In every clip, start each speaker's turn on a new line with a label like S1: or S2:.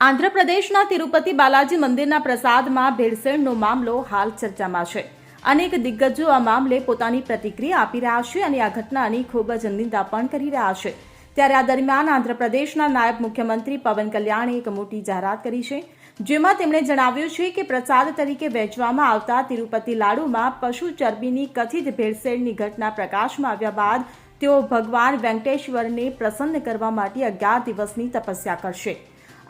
S1: આંધ્રપ્રદેશના તિરુપતિ બાલાજી મંદિરના પ્રસાદમાં ભેળસેળનો મામલો હાલ ચર્ચામાં છે. અનેક દિગ્ગજો આ મામલે પોતાની પ્રતિક્રિયા આપી રહ્યા છે અને આ ઘટનાની ખૂબ જ નિંદા પણ કરી રહ્યા છે. ત્યારે આ દરમિયાન આંધ્રપ્રદેશના નાયબ મુખ્યમંત્રી પવન કલ્યાણે એક મોટી જાહેરાત કરી છે, જેમાં તેમણે જણાવ્યું છે કે પ્રસાદ તરીકે વહેંચવામાં આવતા તિરુપતિ લાડુમાં પશુ ચરબીની કથિત ભેળસેળની ઘટના પ્રકાશમાં આવ્યા બાદ તેઓ ભગવાન વેંકટેશ્વરને પ્રસન્ન કરવા માટે અગિયાર દિવસની તપસ્યા કરશે.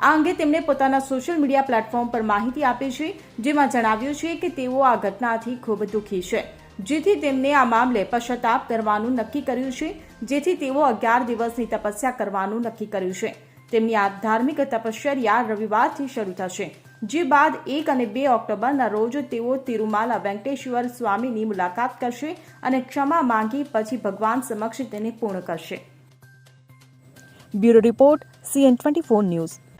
S1: આ અંગે તેમણે પોતાના સોશિયલ મીડિયા પ્લેટફોર્મ પર માહિતી આપી છે, જેમાં જણાવ્યું છે કે તેઓ આ ઘટનાથી ખૂબ દુઃખી છે. જેથી તેમને આ મામલે પશ્ચાતાપ કરવાનું નક્કી કર્યું છે, જેથી તેઓ અગિયાર દિવસની તપસ્યા કરવાનું નક્કી કર્યું છે. તેમની આ ધાર્મિક તપશ્ચર્યા રવિવારથી શરૂ થશે, જે બાદ એક અને બે ઓક્ટોબરના રોજ તેઓ તિરુમાલા વેંકટેશ્વર સ્વામીની મુલાકાત કરશે અને ક્ષમા માંગી પછી ભગવાન સમક્ષ તેને પૂર્ણ કરશે.
S2: Bureau report, CN twenty news.